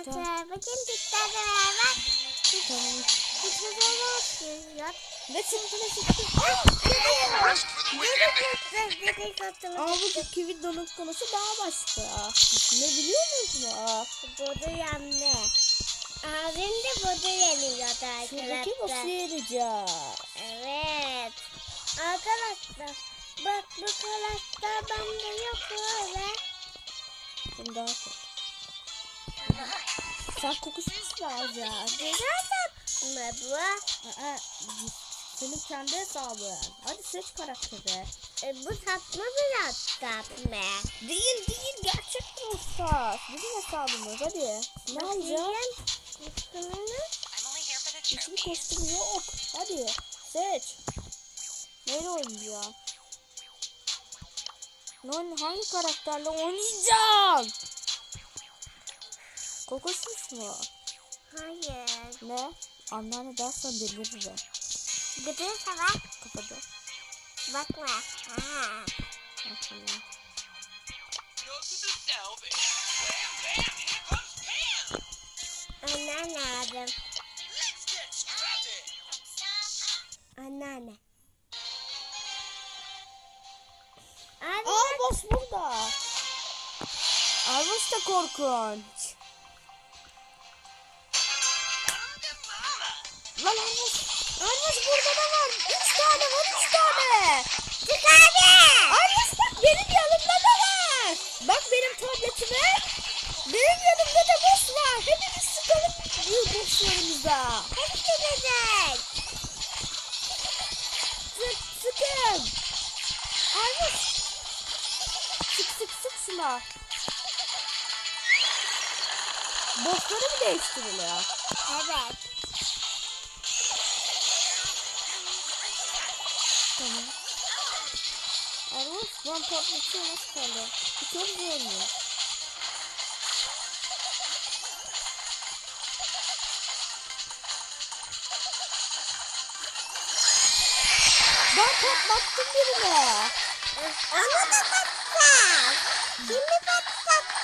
arkadaşlar. Bakın sizlerle beraber fotoğraf yapıyoruz. For the weekend. Aa bu kivi donut konusu daha başka. Ne biliyor musunuz? Bodu yandı. Abim de bodu yeniyordu Şuradaki boss'u arkadaşlar. yeneceğiz. Evet. Arkadaşlar bak bu karakter bende yok öyle. Daha çok. Sen kokuşmuş lazım. Güzel tatlı bu. Aa, senin kendi hesabın. Hadi seç karakteri. E, bu tatlı biraz tatlı. Değil değil gerçek Brawl Bizim hesabımız hadi. Ne alacağız? Üstünü Hiçbir kostüm yok. Hadi seç. Neyle oynayacağım? Oyn- hangi karakterle oynayacağım? Kokuşmuş mu? Hayır. Ne? Anneanne dersen deliririm. Gıdın sabah Kapadı. bakma. Ha. Bakalım. Anneanne aldım. Anneanne. Abi Aa boss burada. Armış da korkunç. Bak benim tabletime. Benim yanımda da boss var. Hepimiz sıkalım bu bosslarımıza. Hepsi güzel. Sık sıkın. Armış. Sık sık sık şuna. Bossları mı değiştiriliyor? Nasıl kaldı? Bu çok zor mu? Ben patlattım birini. Onu da patlat. Kimi patlattın?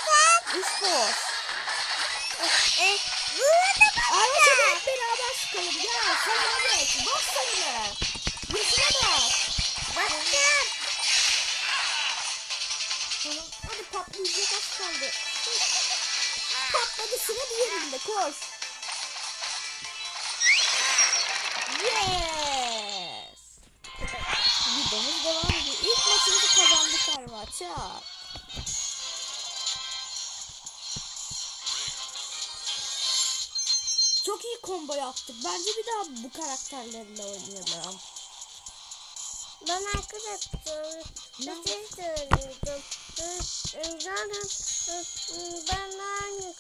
E, bunu da patlat. hep beraber sıkalım. Gel sana bak. Bas sayını. Kaldı. Patladı sıra diğerinde koş. Yes. Videomuz devam ediyor. İlk maçımızı kazandık Arvaça. Çok iyi combo yaptık. Bence bir daha bu karakterlerle oynayalım. Ben arkadaşlar bir şey. Zaten ben hangi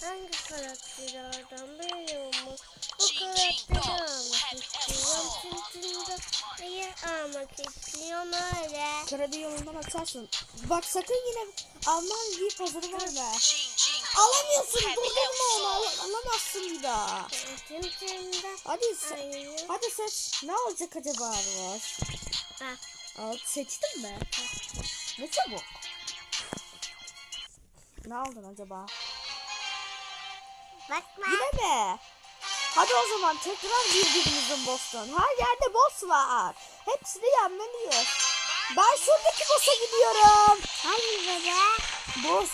hangi karakteri oradan biliyorum. O karakteri almak istiyorum. Çünkü iyi almak istiyorum öyle. Kredi yolundan açarsın. Bak sakın yine Alman bir pazarı var be. Alamıyorsun durdurma onu al- alamazsın bir daha. Hadi se- hadi seç ne olacak acaba var? Ha. Al seçtin mi? Ne çabuk. Ne aldın acaba? Bakma. Yine mi? Hadi o zaman tekrar birbirimizin boss'tan. Her yerde boss var. Hepsini yenmeliyiz. Ben şuradaki boss'a gidiyorum. Hangi bebe? Boss,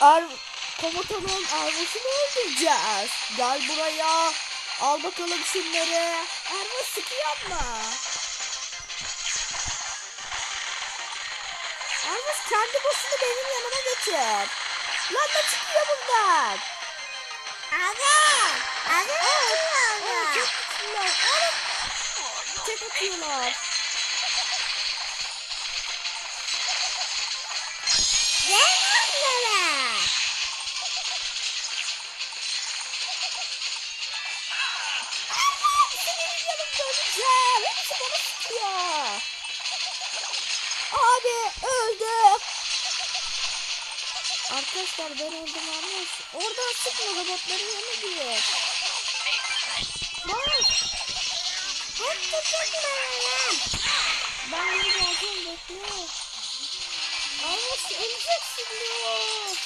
er, komutanın Ervas'ını öldüreceğiz. Gel buraya. Al bakalım şunları. Ervas sıkı yapma. Ervas kendi boss'unu benim yanıma getir. Lan ne çıkıyor bundan? Abi. Abi. Aa, Abi. çok güçlüler. Ana. Tek atıyorlar. Gel Arkadaşlar ben öldüm Armış. Oradan sıkma robotların yanına gir. Bak. Hep tutuklarım. Ben yeni geleceğim bekle. Armış öleceksin diyor.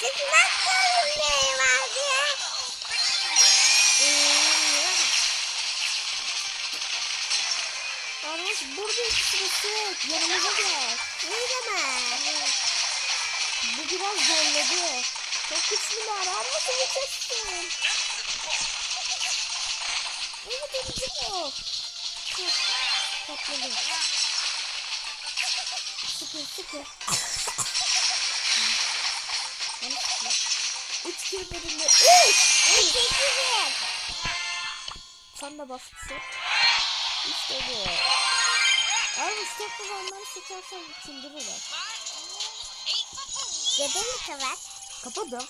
Sıkmak zorundayım abi. Armas burada ikisini sık. Yanımıza gel. Ne zaman? Bu biraz zorladı. Çok güçlüler. Armas'ı geçersin. Evet ölecek o. Patladı. Sıkı sıkı. Üç kirlerinde. Üç! Üç kirler. Sen de baskısı. İşte bu. Armas tek kazanları seçersen çıldırırlar. Dede mi sever? Kapadım.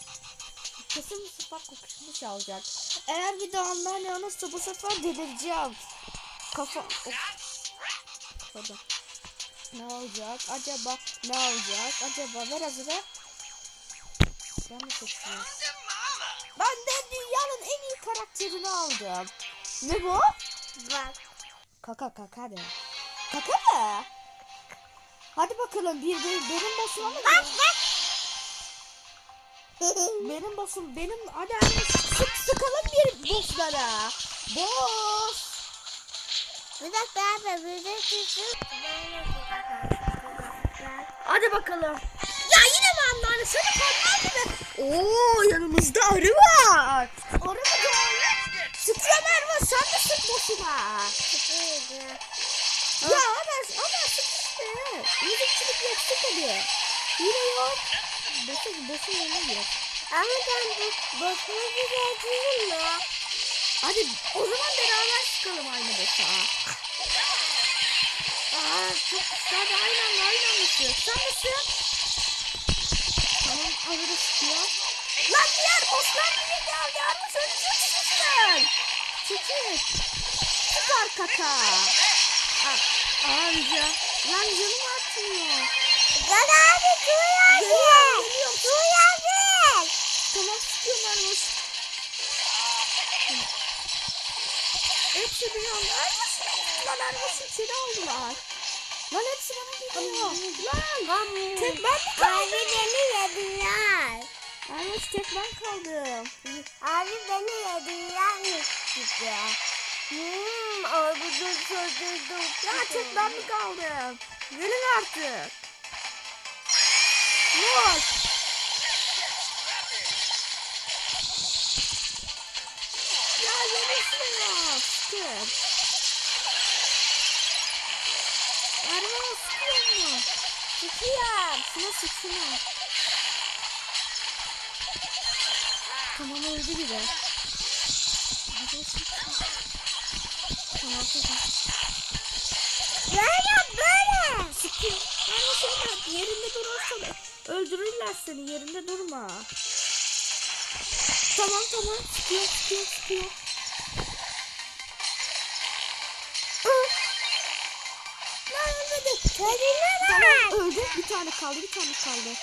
Kesin bu sefer kokusunu çalacak. Eğer bir daha yanırsa bu sefer delireceğim. Kafa... Of. Kapadım. Ne olacak? Acaba ne olacak? Acaba ver hazırı. Ben de seçiyorum. Ben de dünyanın en iyi karakterini aldım. Ne bu? Bak. Kaka kaka de. Kaka mı? Hadi bakalım bir de benim basıma mı? Bak bak. Benim basım benim hadi hadi sık sıkalım bir bosslara. Boss. Bir dakika abi. Bir dakika. Hadi bakalım. Ya yine mi anneanne? Seni parmağın gibi. Oo yanımızda arı var. Arı mı geldi? Sıkıyorum Erva sen de sık bossuna. Ya Ömer, Ömer sık işte. Müzikçilik yok sık hadi. Yine yok. Boss'un boss'un yanına gir. Ama ben bu boşuna güzel mi? Hadi o zaman beraber sıkalım aynı boss'a. Aa çok güzel de aynı anda aynı anda sıkıyor. Sen sık. Tamam arada sıkıyor. Lan diğer bosslar niye geldi? Arma söyleyeceksin. Çekil. Süper kaka. Aa, Amca. Lan canım atmıyor. Gel abi abi. geliyorum. Duy abi. Tamam sıkıyorum Arma. Hepsi bir anda. Arma Lan Arma içeri aldılar. Lan hepsi bana geliyor. Lan. Tek ben mi kaldım? Abi beni yediler. Arma tek ben kaldım. Abi beni yediler gibi. Hmm, abi dur dur dur. Ya tek ben mi kaldım? Gelin artık. Vur. Ya yenisini ya. Sıkın. Erman sıkıyor mu? Sıkıyorum. Şuna sık şuna. Tamam öldü sık. Tamam. Böyle böyle. Sıkıyor. Erman sen yerinde durursan öldürürler seni. Yerinde durma. Tamam tamam. Sıkıyor sıkıyor sıkıyor. Tamam öldü. Bir tane kaldı bir tane kaldı.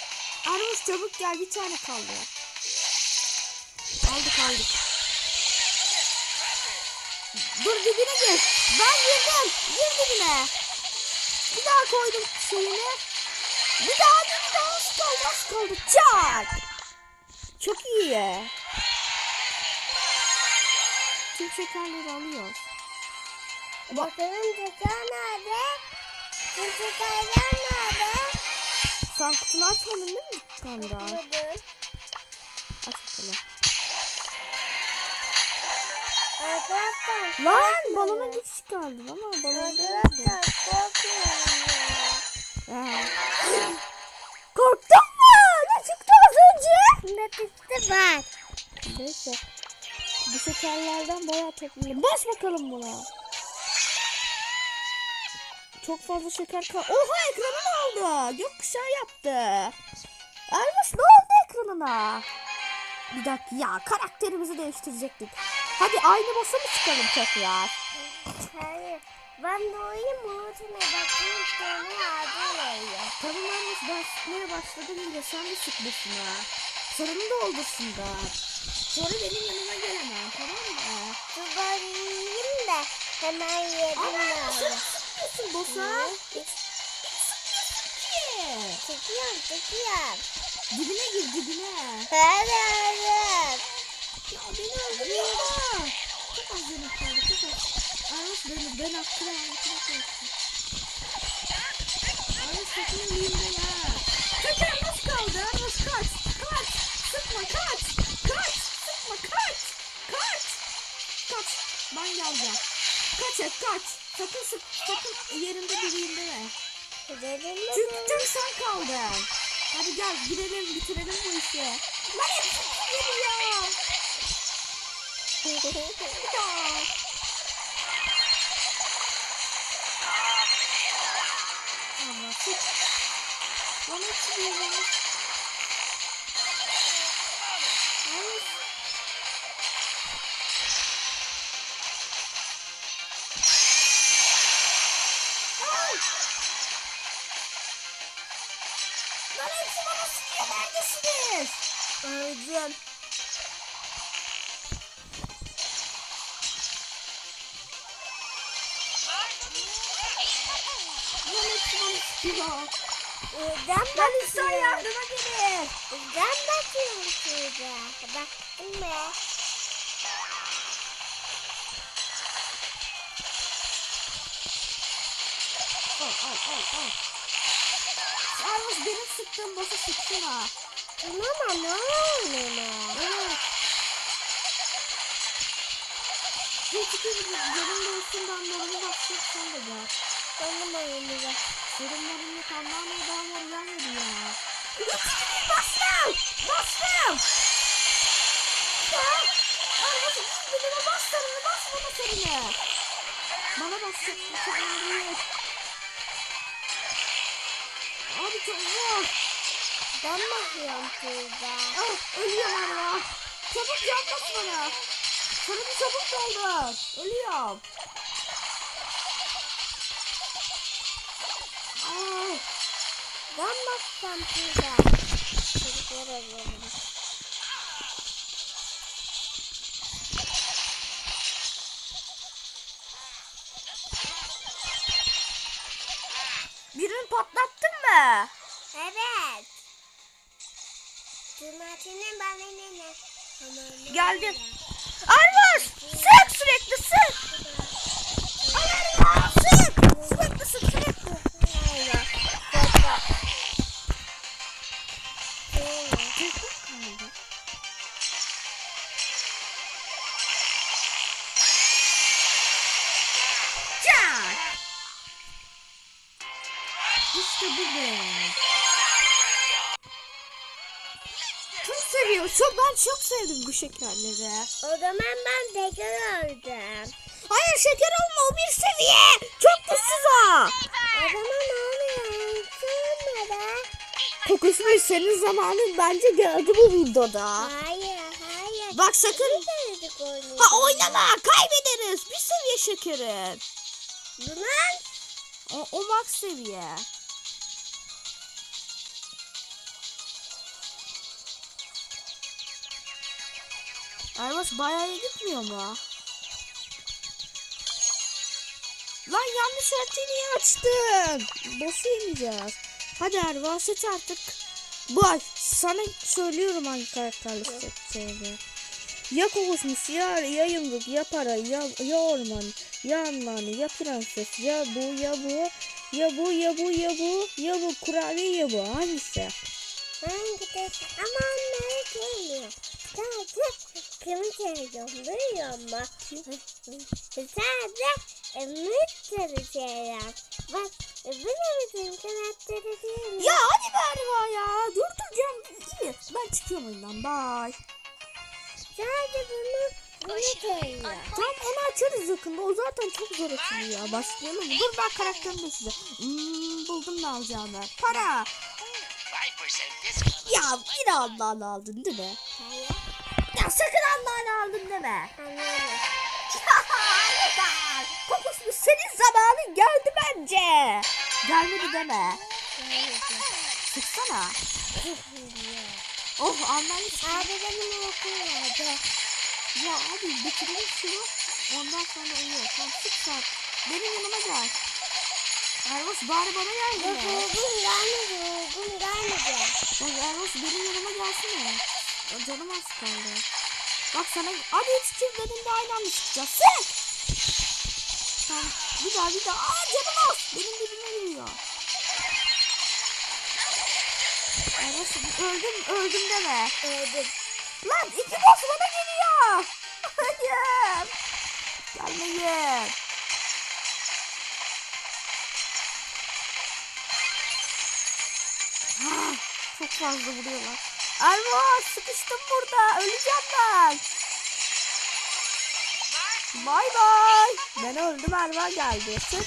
Armus çabuk gel bir tane kaldı. Aldık aldık. Dur dibine gir. Ben girdim. Gir dibine. Bir daha koydum şeyini. Bir daha bir daha az kaldı az kaldı. Çak. Çok iyi. Tüm şekerleri alıyoruz. Bakalım tutar nerede? Tutarlar nerede? Sen kutunu açmadın değil mi? Sen daha. Buldum. Aç bakalım. Arkadaşlar. Lan balona güç çıkardım ama balon değildi. Arkadaşlar korkuyorum. Korktun mu? Ne çıktı az önce? Ne çıktı bak. Neyse. Bu şekerlerden bayağı toplayalım. Bas bakalım buna. Çok fazla şeker kal... Oha ekranını aldı. Gökkuşağı yaptı. Ermiş ne oldu ekranına? Bir dakika ya karakterimizi değiştirecektik. Hadi aynı basa mı çıkalım tekrar? Hayır. Ben de oyun muhutuna bakayım sonra yardım oluyor. Tamam Ermiş ben sıkmaya başladım bile sen de sık başına. Sorunu da olursun da. Sonra benim yanıma gelemem tamam mı? Dur ben yiyeyim de hemen yedim Ama yani. sen sıkmıyorsun bosa. Hiç, hiç sıkmıyorsun ki. Çekiyorum çekiyorum. Dibine gir dibine. Evet. Ya beni öldürüyorlar. Çok az canım kaldı çok az. Aras beni ben aklıma aklıma koysun. Aras sakın elinde ya. Kaç Aras kaldı Aras kaç. Kaç. Sıkma kaç. Kaç. Sıkma kaç. Kaç. Kaç. Ben geleceğim. Kaç et kaç. Sakın sık sakın yerinde durayım deme. Çünkü tek sen kaldın. Hadi gel girelim bitirelim bu işi. Lan hepsi geliyor. Ya. Allah sık. Şurada. Baktın mı? Al al al al. Yalnız benim sıktığım boşa sıksın ha. Ama ne oluyor? Evet. Hiç kız yanımda olsun ben normal bakacak sen de gel. Benim oyunu Sorunlarımı kanlanmaya devam gelmedi ya. Bastım! Bastım! Ya! Arabası birbirine bas sarını bas bana sarını. Bana basacak sorun değil. Abi çok zor. Ben bakıyorum şurada. Ah ölüyorum araba. Çabuk bas bana. Sarını çabuk doldur. Ölüyorum. Ah. Ben baksam şurada. Çocuklar alalım. Geldim. Armas! Sık sürekli sık! Çok seviyorum. Çok, ben çok sevdim bu şekerleri. O zaman ben tekrar öldüm. Hayır şeker olma o bir seviye. Çok güçsüz o. O zaman? Sonra Kokuşmuş senin zamanın bence geldi bu videoda. Hayır, hayır. Bak sakın. Ha oynama kaybederiz. Bir seviye şekerin. Bunun O, o max seviye. Erbaş bayağı iyi gitmiyor mu? Lan yanlış niye açtın? Boss'u yeneceğiz. Hadi Erbaş seç artık. Bak sana söylüyorum hangi karakterle seçeceğini. Ya kokuşmuş ya, ya yumruk ya para ya, ya orman ya anneanne ya prenses ya bu ya bu ya bu ya bu ya bu ya bu kurabiye ya bu hangisi? hangi de ama onları sevmiyor. Sadece kimi seviyorum duyuyor musun? Sadece ümitleri şeyler. Bak bilemedin karakteri değil? Ya hadi Merva ya durduracağım iyi ben çıkıyorum oyundan bye. Sadece bunu bunu. Tamam onu açarız yakında o zaten çok zor açılıyor başlayalım mı? Dur ben karakterimi de size hmm, buldum ne alacağımı para 5% discount. ya bir Allah'ını aldın değil mi? Hayır Ya sakın Allah'ını aldın deme. Yeter. Kokuşmuş senin zamanın geldi bence. Gelmedi deme. Sıksana. Oh anlamış. Abi benim okul vardı. Ya abi bitirelim şunu. Ondan sonra uyuyor. Tamam sık saat. Benim yanıma gel. Ervas bari bana Yok gelme. uygun gelmedi. Uygun gelmedi. Bak Ervas benim yanıma gelsene. Canım az kaldı. Bak sana hadi üç kim dedim de aynı anda çıkacağız. Sen! Tamam bir daha bir daha. Aa canım az. Benim dibime giriyor. Ervas öldüm öldüm deme. Öldüm. Lan iki boss bana geliyor. Hayır. Gelmeyin. Ah, Çok fazla vuruyorlar. Erva sıkıştım burada. Öleceğim ben. Bay bay. Ben öldüm Erva geldi. Sık.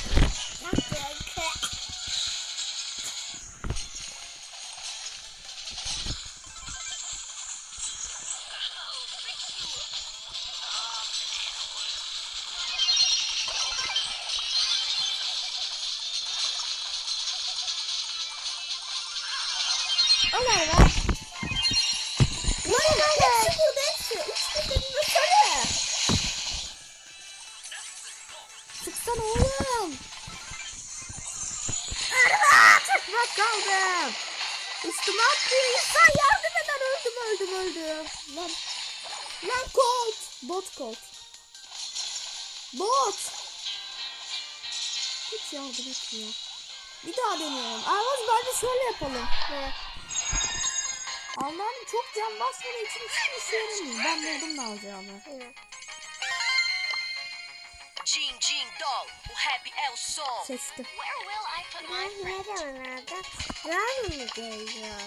Etmiyor. Bir daha deniyorum. Arvaz bence şöyle yapalım. Ne? Allah'ım çok can basmadığı için hiçbir işe yaramıyor. Ben buldum ne alacağımı. Ne? Jean Jean Doll will happy El Sol. Seçtim. Where will I put my nereden nereden? Yarın mı geliyor?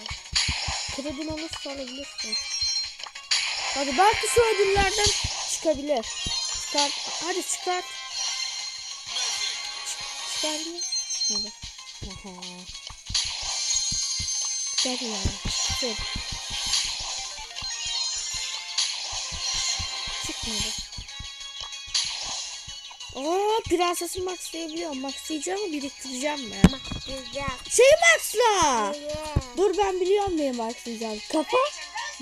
Kredin olursa alabilirsin. Hadi belki şu ödüllerden çıkabilir. Çıkar. Hadi çıkar. Çık- Çıkar mı? Çıkmadı. Aha. Gel ya. Çık. Çıkmadı. Aa, prensesi maxlayabiliyorum. Maxlayacağım mı biriktireceğim mi? Güzel. Şey maxla. Yeah. Dur ben biliyorum neyi maxlayacağım. Kafa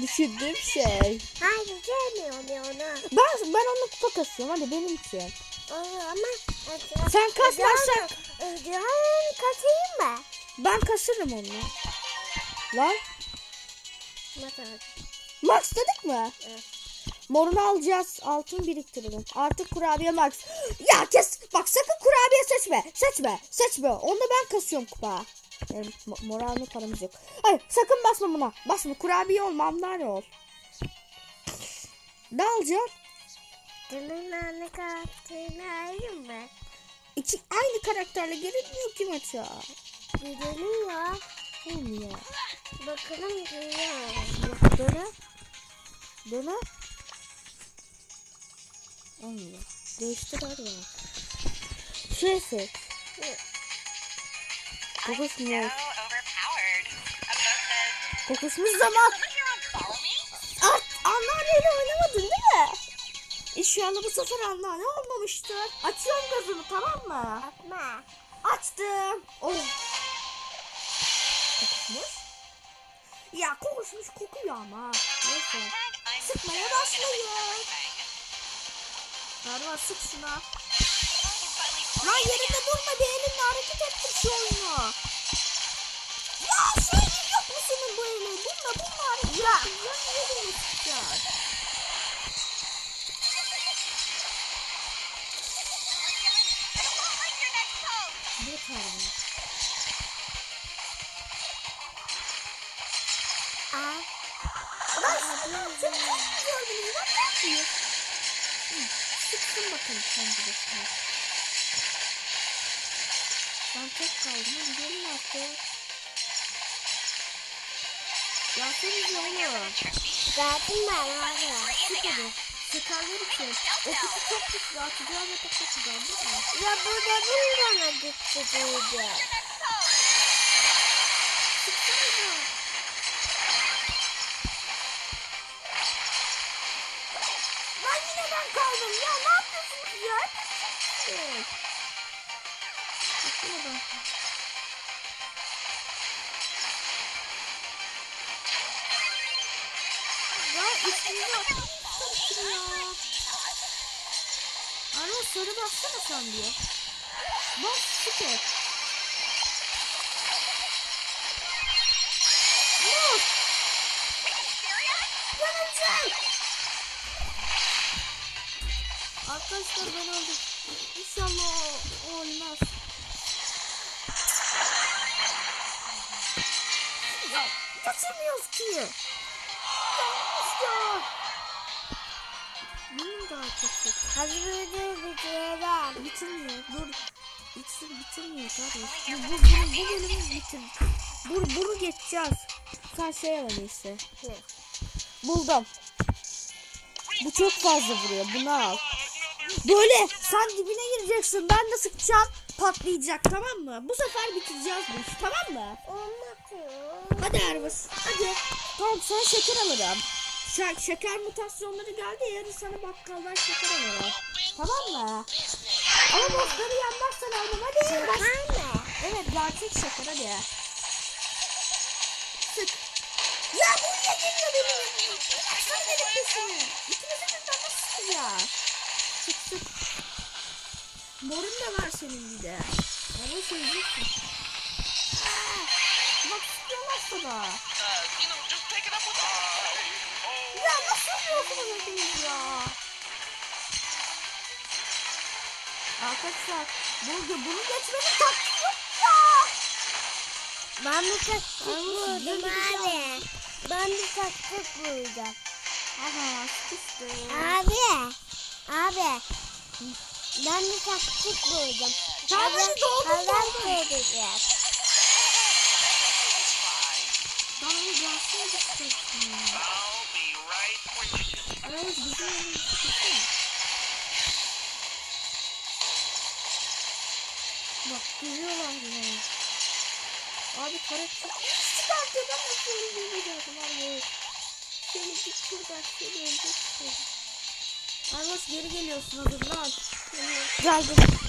düşündüğüm şey. Hayır sevmiyorum ya onu. Ben ben onu kupa kasıyorum hadi benim için. Onu ama Sen kasmazsan Ödüğün katayım mı? ben kasırım onu. Lan max dedik mi? Evet. Morunu alacağız. Altın biriktirelim. Artık kurabiye max. Ya kes. Bak sakın kurabiye seçme. Seçme. Seçme. Onda ben kasıyorum kupa. Mo- mor alma paramız yok. Hayır sakın basma buna. Basma. Kurabiye olma. Amnare ol. Ne alacaksın? Senin anne kattığını ayrım mı? İki, aynı karakterle girilmiyor ki maça. Gidelim ya. Olmuyor. Bakalım geliyor. Bak döne. Döne. Olmuyor. Değiştir hadi ya. Şey seç. About Kokuşmuş zaman. At, anneanneyle oynamadın değil mi? İnşallah bu sefer anneanne olmamıştır. Açıyorum gözümü tamam mı? Atma. Açtım. Oh. Kokuşmuş. Ya kokuşmuş kokuyor ama. Neyse. Sıkmaya thing. Erva sık şuna. Lan yerinde durma bir elinle hareket ettir şu oyunu. Ya şey yok mu senin bu elin? Bununla bununla hareket ya. Ya yerine çıkacak. Yeter mi? Al. Lan çok çok gördünüz. Lan ne yapıyor? Sıksın sen. Ben tek kaldım. Hadi artık. Gelsenize oğlum. Zaten ben var. Sık hadi. Sıkarlar için. O kutu çok güçlü. Atacağım ve tek atacağım değil mi? Ya burada bundan gitti diyeceğim. bassana sen diyor. Bas süper. Vur. Yanımcı. Arkadaşlar ben öldüm. İnşallah o, o olmaz. Ya geçemiyoruz ki. Ya işte videoyu bitirelim. Bitirmiyor. Dur. Bitsin bitirmiyor kardeş. Bu, bu, bu, bu bölümü bitir. Bunu, bunu geçeceğiz. Sen şey iyisi. Ne? Buldum. Bu çok fazla vuruyor. Bunu al. Böyle sen dibine gireceksin. Ben de sıkacağım. Patlayacak tamam mı? Bu sefer bitireceğiz bu işi tamam mı? Anlatıyorum. Hadi Ervas. Hadi. Tamam sana şeker alırım. Şek şeker mutasyonları geldi. Yarın sana bakkaldan şeker alırım. Tamam mı? Ama bossları yenmezsen almam. Hadi. Şeker mi? Evet gerçek şeker hadi. Sık. Ya bu niye geliyor benim? Bıraksana benim peşimi. İkimizi birden nasıl sıkacağız? Sık sık. Morun da var senin bir de. Ama söyleyeceksin. Bak sıkıyorlar sana. Ya nasıl yapıyorsunuz hepiniz ya? Arkadaşlar bunu, bunu geçmenin taktiği yok ya. Ben bir taktik buldum abi. Ben bir taktik buldum. Aha sıkıştı. Abi. Abi. Ben bir taktik buldum. Tamam, hadi geliyorlar yine. Abi çok çıkartıyor ben nasıl gördüm abi. Şöyle git şuradan şöyle öleceksin. Armas geri geliyorsun hazırlan. Geldim.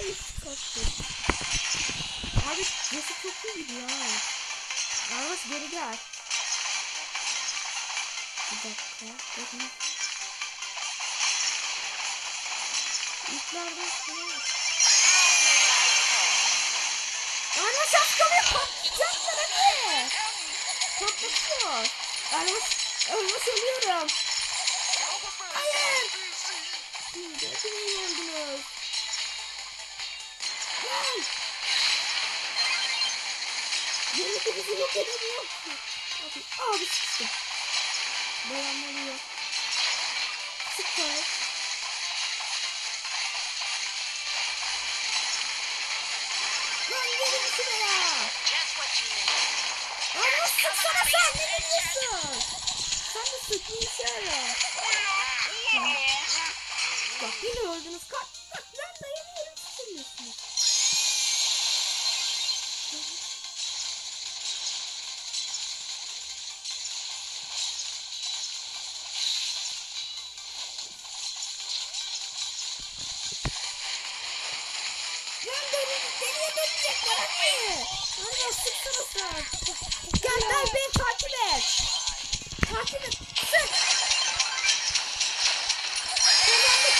İyi çıkarttı. Abi nasıl çok iyi gidiyor ha. Armas geri gel. Bir dakika. Bakın. İlklerden sonra. Armas az kalıyor. Patlayacaklar hadi. Patlatıyor. Armas, Armas ölüyorum. Bizi yok edemiyor. Abi, abi sıkıştım. Dayanmalıyor. Süper. Lan gelin şuraya. Need. Abi sıksana sen ne biliyorsun? Sen de söyle. Bak yine öldünüz. Kaç. Sıksana sen. Gel gel beni takip et. Takip et. Sık. Kazandık.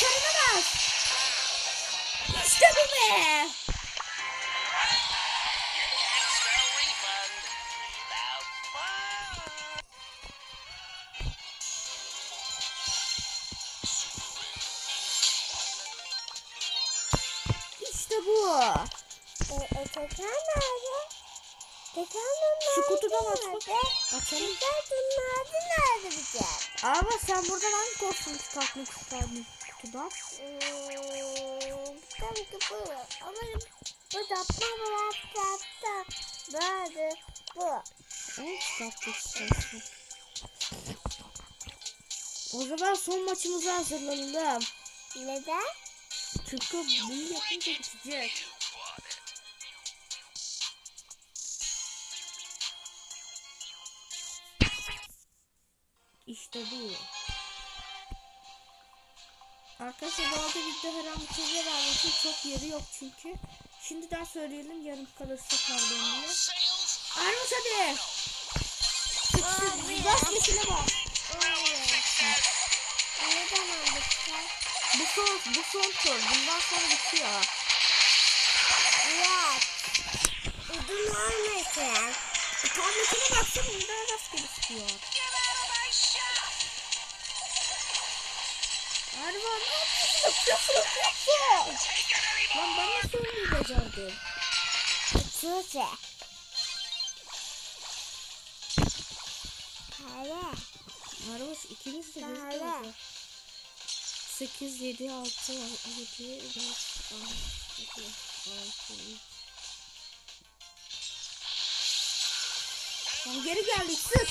Karına bas. İşte bu be. İşte bu. E, e, tekrar nerede? Tekrar nerede? Şu kutudan aç bak. Nerede? Açalım. Tekrar nerede? Nerede bir şey? Ama sen buradan hangi kostüm çıkartmak isterdin kutudan? Hmm, tabii ki bu. Ama bu yapma bırak yaptı. Böyle bu. Ne çıkartmak istersin? O zaman son maçımıza hazırlanalım. Neden? Çünkü bunu yapınca bitecek. İşte bu. Arkadaşlar bu arada video her an bitebilir vermesi çok yeri yok çünkü. Şimdiden söyleyelim yarım kalırsa pardon diye. Armus hadi. Gaz geçine bak. Ne zaman biter? Bu son, bu son tur. Bundan sonra bitiyor. Evet. Udun olmasın. Tabletine baksana burada rastgele çıkıyor. Ervan ne yapıyorsun? Yapıyorsun, Lan nasıl ölmeyi becerdim? Tuğçe. Hala. Arabas ikimiz de gözüküyoruz. 8, 7, 6, 7, 5, 6, 7, 6, 3. Tamam geri geldik sık.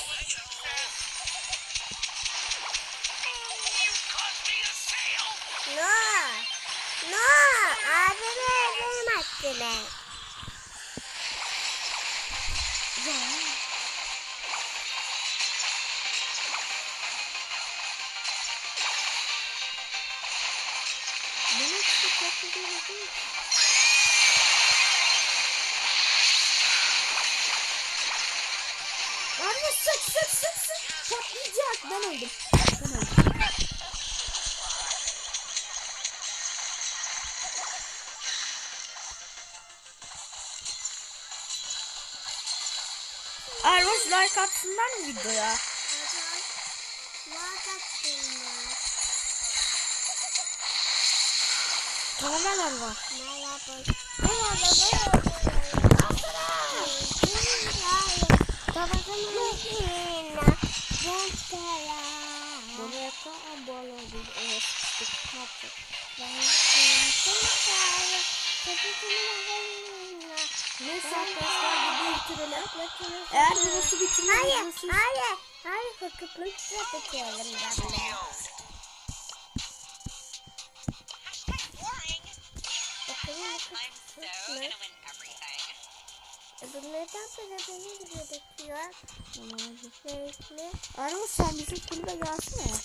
Benim hakkımı. Ya. Bana işte çok güzel oldu. Arma sık sık sık sık. Patlayacak. Ben öldüm. Ben öldüm. Like atsınlar mı videoya? Ne yapacaksın ya? Tamam Arma. Merhaba. Neyse arkadaşlar videoyu bitirelim. Eğer videosu bitirmeyi Hayır, hayır, hayır, kokutmuşla tutuyorum ben de. Bakalım I'm so kokutmuş gonna mu? win everything. E bunlardan sonra beni bile bekliyor. Renkli. Arma sen bizim kulübe gelsene.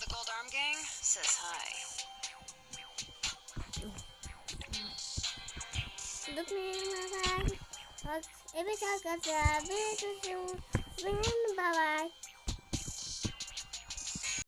The Gold Arm Gang says hi. Baba. Bak, Evet arkadaşlar, benim çocuğum, benim babam.